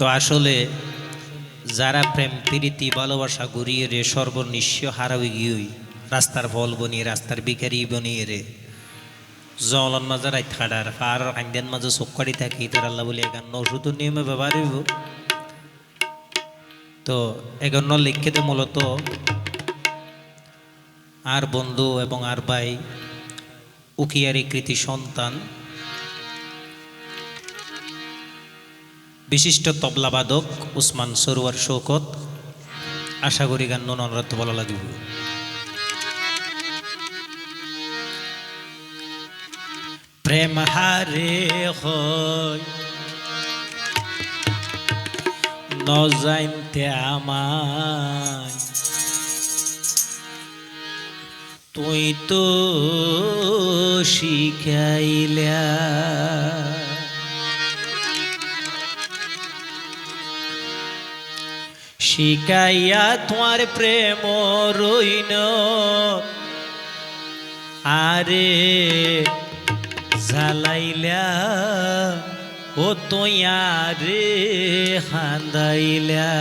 তো আসলে যারা প্রেম, প্রীতি, ভালোবাসা গড়িয়ে রে সর্বনিশ্চ হারাই গিয়ে রাস্তার ফল বনিয়ে, রাস্তার বিকারি বনিয়ে রে। জলন মাঝে রাই থাড়ার আর আইন্দেন মাঝে চক্কারি থাকি, তার আল্লাহ বলে এগান্ন ওষুধ নিয়মে ব্যবহার হইব। তো এগান্ন লিখিতে মূলত আর বন্ধু এবং আর ভাই, উকিয়ারি কৃতি সন্তান বিশিষ্ট তবলাবাদক উসমান সরুয়ার শৌকত আশা করি গান অনুরাধ বলা লাগিব। প্রেম হারে হয় নজাইনতে আমায়। তুই তো শিখাইলা। শিকাইয়া তোমার প্রেম রইন আরে জ্বালাইলা, ও তুই আরে হান্দাইলা।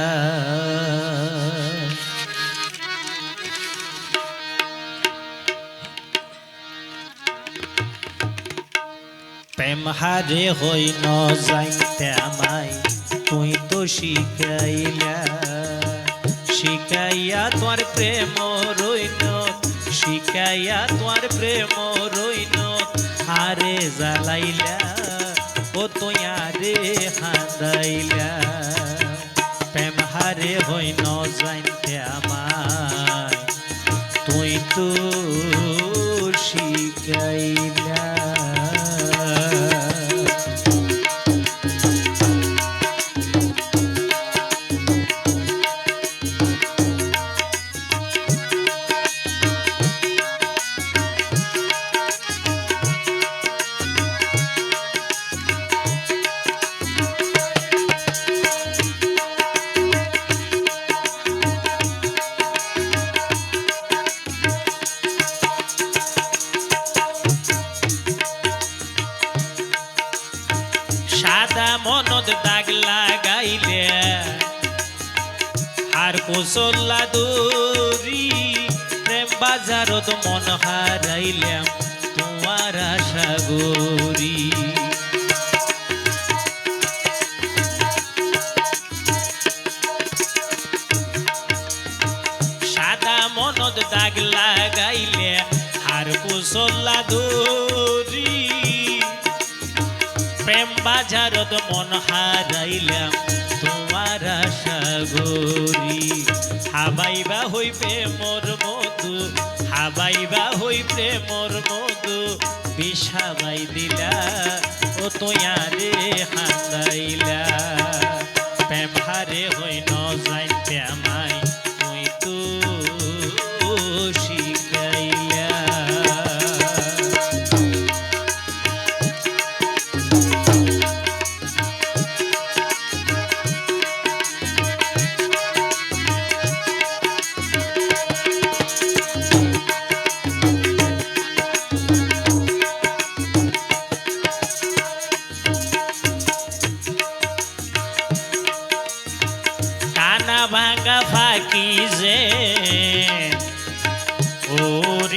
প্রেম হারে হই ন যাইতে আমায়, তুই তো শিখাইলা। শিখাইয়া তোমার প্রেম রইন শিখাইয়া তোমার প্রেম রইন হারে জ্বালাইলা, ও তুই আরে হাঁদাইলা প্রেম হারে হই ন যাইতে আমায়, তুই তো শিখাইলা। সাদা মনদ দাগ লাগাইলে, আর কুশল্লা দূরি প্রেম বাজারত মন হারাইলাম তোমার আশা গরি। সাদা মনদ দাগ লাগাইলে, আর কুশল্লা দূরি বাজারত মন হারাইলাম, তোমার আশা হাবাইবা হইবে মোর মধু, হাবাইবা হইবে মোর মধু, বিষাবাই দিলা, ও তোয়ারে হান্দাইলা প্রেম হারে হই ন যাইতে আমায় তুই তো শিখাইলা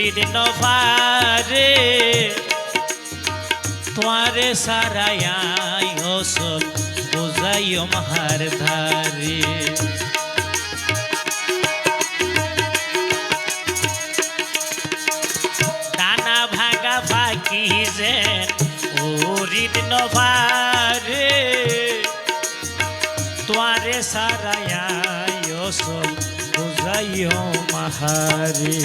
ওরিদ নভারে তোমারে সারায়াই ওসব বুঝাইও মাহার ধারে কানা ভাঙা ফাঁকি যে ওরিদ নভারে তোমারে সারায়াই সব বুঝাইও মাহারে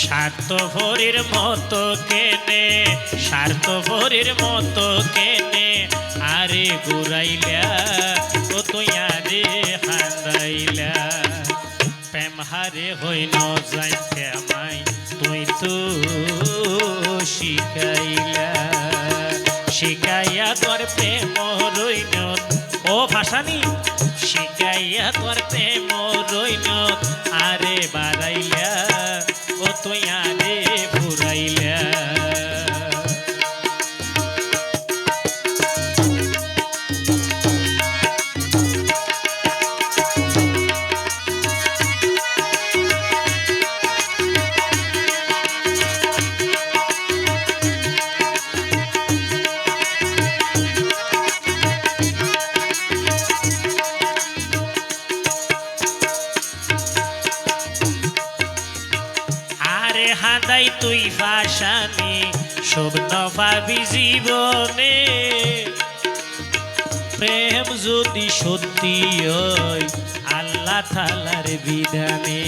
স্বার্থভরির মতো কেনে স্বার্থভরির মতো কেনে আরে গুরাইলা ও তুই আরে হারাইলা। প্রেম হারে হই ন যাইতে আমায় তুই তো শিখাইলা শিখাইয়া তোর প্রেম রইন ও ভাষানি শিখাইয়া তোর প্রেম রইন আরে বাড়াইলা। তুই ফাশানি স্বপ্ন পাবি জীবনে। প্রেম যদি সত্যি হয়, আল্লাহ থালার বিধানে।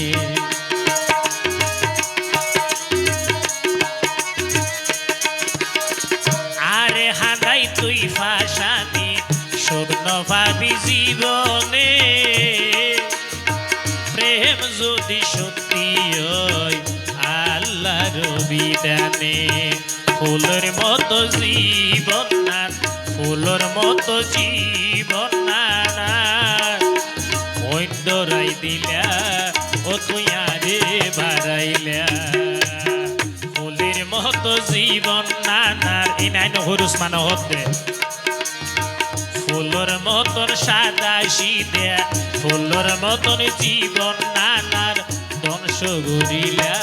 আরে হাঁদাই তুই ফাশানি স্বপ্ন পাবি জীবনে। প্রেম যদি সত্যি হয় আল্লাহর বিধানে ফুলের মতো জীবন না ফুলের মতো জীবন না অন্যরাই দিলা, ও তুই আরে বাড়াইলা। ফুলের মতো জীবন না না ইনাই নহরুস মানে হতে ফুলর মতন সাদা শীতে, ফুলর মতন জীবন নানার ধ্বংস গরিলা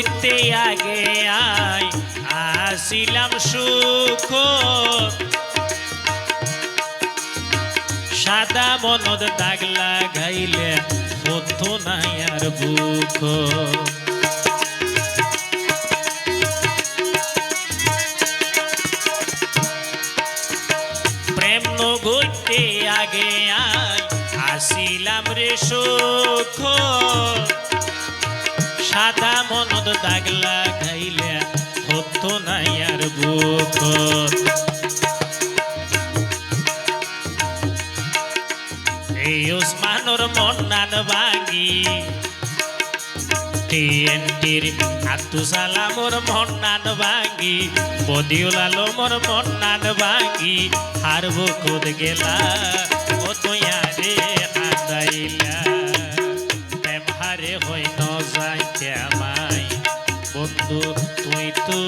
গইতে আগে আই, আসিলাম সুখ। সাদা মনদ দাগ লাগাইলে হতো নাই আর বুক। প্রেম গইতে আগে আসিলাম রে সুখ। সাদা মনদ দাগ লাগাইলে হতো নাই আর বুক। এই ওসমানোর মন্নান বাঙ্গি টিএনটির আব্দু সালামর মন্নান বাঙ্গি বদিউল আলমর মন্নান বাঙ্গি হার বুকুদ গেলা ও তুইয়া হই ন যাইতে আমায় বন্ধু তুই তো